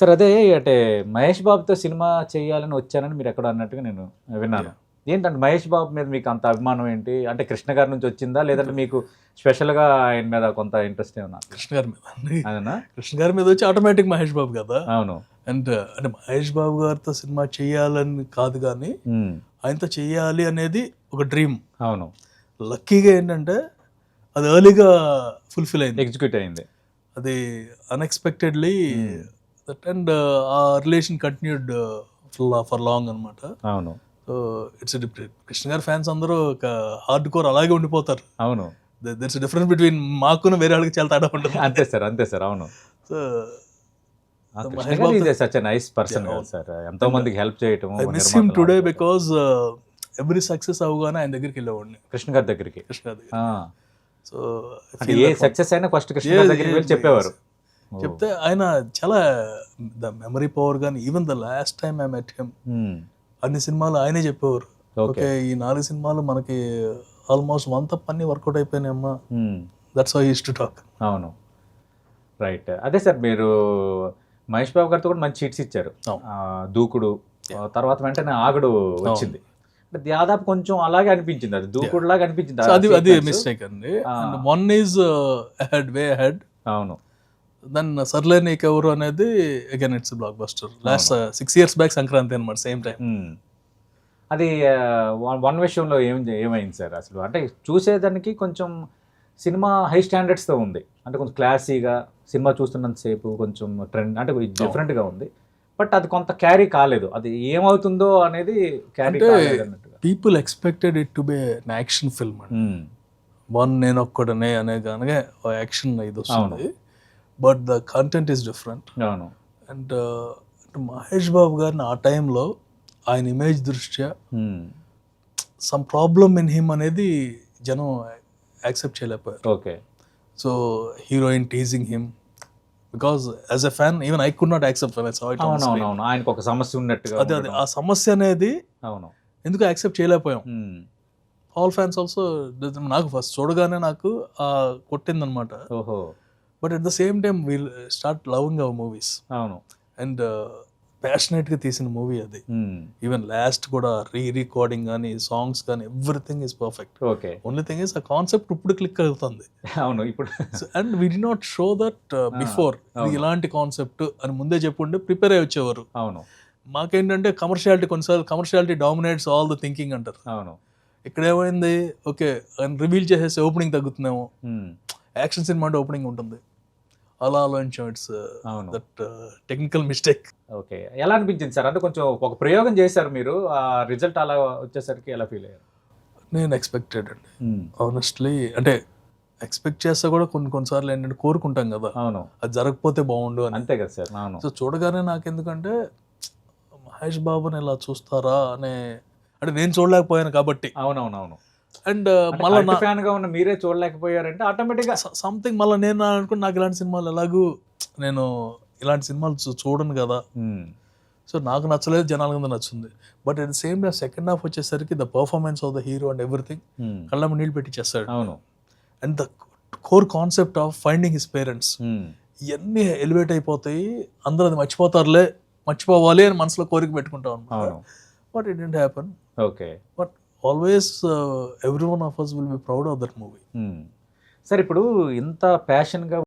Sir అదే అంటే మహేష్ బాబుతో సినిమా చేయాలని వచ్చానని మీరు ఎక్కడ అన్నట్టుగా నేను విన్నాను. ఏంటంటే మహేష్ బాబు మీద మీకు అంత అభిమానం ఏంటి? అంటే కృష్ణ గారి నుంచి వచ్చిందా? లేదంటే మీకు స్పెషల్గా ఆయన మీద కొంత ఇంట్రెస్ట్ ఏమన్నా? కృష్ణ గారి మీద అదేనా? కృష్ణ గారి మీద వచ్చి ఆటోమేటిక్ మహేష్ బాబు కదా. అవును. అండ్ అంటే మహేష్ బాబు గారితో సినిమా చేయాలని కాదు కానీ ఉమ్, ఆయనతో చేయాలి అనేది ఒక డ్రీమ్ అవును. లక్కీగా ఏంటంటే అది ఎర్లీగా ఫుల్ఫిల్ అయింది. ఎగ్జిక్యూట్ అయింది. అది అన్ఎక్స్పెక్టెడ్లీ దట్ అండ్ ఆ రిలేషన్ కంటిన్యూడ్ ఫర్ లాంగ్ అనమాట అవును. సో ఇట్స్ కృష్ణ గారి ఫ్యాన్స్ అందరూ ఒక హార్డ్ కోర్ అలాగే ఉండిపోతారు. అవును. దర్స్ డిఫరెన్స్ బిట్వీన్ మాకును వేరే వాళ్ళకి చాలా తేడా ఉంటుంది. అంతే సార్ అంతే సార్ అవును. So such nice person sir. ఎంతో మందికి హెల్ప్ చేయటం miss him today. Because every success అవగానే ఆయన దగ్గరికి వెళ్ళేవాడిని. కృష్ణ గారి దగ్గరికి. కృష్ణ గారి సో ఏ సక్సెస్ అయినా ఫస్ట్ కృష్ణ గారి దగ్గరికి వెళ్ళి చెప్పేవారు. చెప్తే ఆయన చాలా ద మెమరీ పవర్ కానీ even the last time I met him అన్ని సినిమాలు ఆయనే చెప్పేవారు. ఓకే. ఈ నాలుగు సినిమాలు మనకి ఆల్మోస్ట్ వన్ తప్ప అన్ని work out అయిపోయినాయమ్మా that's how used to talk అవును. రైట్ అదే సార్ మీరు మహేష్ బాబు గారితో కూడా మంచి హీట్స్ ఇచ్చారు. దూకుడు తర్వాత వెంటనే ఆగుడు వచ్చింది. దాదాపు కొంచెం అలాగే అనిపించింది అది దూకుడు లాగా అనిపించింది. అది అది. మిస్టేక్ అండి. And one is head way head అవును. దెన్ సర్లే నీకెవరు అనేది again it's blockbuster last six years back Sankranti అనమాట సేమ్ టైం. అది వన్ విషయంలో ఏం ఏమైంది సార్ అసలు? అంటే చూసేదానికి కొంచెం సినిమా హై స్టాండర్డ్స్తో ఉంది. అంటే కొంచెం క్లాసీగా సినిమా చూస్తున్నంతసేపు కొంచెం ట్రెండ్ అంటే డిఫరెంట్గా ఉంది. బట్ అది కొంత క్యారీ కాలేదు. అది ఏమవుతుందో అనేది carry people expected it to be action film. One నేను ఒక్కడనే అనే కనుక యాక్షన్ ఇది వస్తుంది. But the content is different. అవును. అండ్ మహేష్ బాబు గారిని ఆ టైంలో ఆయన ఇమేజ్ దృష్ట్యా. సమ్ ప్రాబ్లమ్ ఇన్ హిమ్ అనేది జనం యాక్సెప్ట్ చేయలేకపోయారు. Okay. So heroine teasing him because as a fan even I could not accept ఆయనకు ఒక సమస్య ఉన్నట్టుగా అదే అదే. ఆ సమస్య అనేది అవును. ఎందుకు యాక్సెప్ట్ చేయలేకపోయాం. ఆల్ ఫ్యాన్స్ ఆల్సో నాకు ఫస్ట్ చూడగానే నాకు కొట్టిందనమాట. ఓహో. But at the same time we'll start loving our movies అవును. అండ్ ప్యాషనేట్గా తీసిన మూవీ అది. ఈవెన్ లాస్ట్ కూడా రీ రికార్డింగ్ కానీ సాంగ్స్ కానీ everything is perfect okay only thing is ఆ కాన్సెప్ట్ ఇప్పుడు క్లిక్ అవుతుంది అవును ఇప్పుడు. And we did not show that before uh, ఇలాంటి కాన్సెప్ట్ అని ముందే చెప్పుంటే ప్రిపేర్ అయ్యి వచ్చేవారు. అవును. మాకేంటంటే కమర్షియాలిటీ కొన్నిసార్లు commerciality dominates all the thinking అంటారు. అవును. ఇక్కడ ఏమైంది? ఓకే రివీల్ చేసేసి ఓపెనింగ్ తగ్గుతుందేమో. యాక్షన్ సినిమా అంటే ఓపెనింగ్ ఉంటుంది. అలా ఇట్స్ అవును. That technical mistake okay. ఎలా అనిపించింది సార్? అంటే కొంచెం ఒక ప్రయోగం చేశారు మీరు ఆ రిజల్ట్ అలా వచ్చేసరికి ఎలా ఫీల్ అయ్యారు? నేను ఎక్స్పెక్టెడ్ అండి. ఆనెస్ట్లీ అంటే ఎక్స్పెక్ట్ చేస్తా కూడా కొన్ని కొన్నిసార్లు ఏంటంటే కోరుకుంటాం కదా. అవును. అది జరగకపోతే బాగుండు అని. అంతే కదా సార్ అవును. సో చూడగానే నాకు ఎందుకంటే మహేష్ బాబుని ఇలా చూస్తారా అనే అంటే నేను చూడలేకపోయాను కాబట్టి. అవునవును అవును అండ్ మళ్ళీ ఫ్యాన్గా ఉన్న మీరే చూడలేకపోయారంటే ఆటోమేటిక్గా సంథింగ్ మళ్ళీ నేను అనుకుని నాకు ఇలాంటి సినిమాలు ఎలాగూ నేను ఇలాంటి సినిమాలు చూడను కదా. సో నాకు నచ్చలేదు జనాల కింద నచ్చింది. But at the same time second half వచ్చేసరికి the performance of the hero and everything um. కళ్ళ నీళ్ళు పెట్టి చేస్తాడు అవును. And the core concept of finding his parents. ఇవన్నీ ఎలివేట్ అయిపోతాయి అందరూ అది మర్చిపోతారులే మర్చిపోవాలి అని మనసులో కోరిక పెట్టుకుంటాం but it didn't happen. Okay. But always every one of us will be proud of that movie sir ఇప్పుడు ఇంత ప్యాషన్గా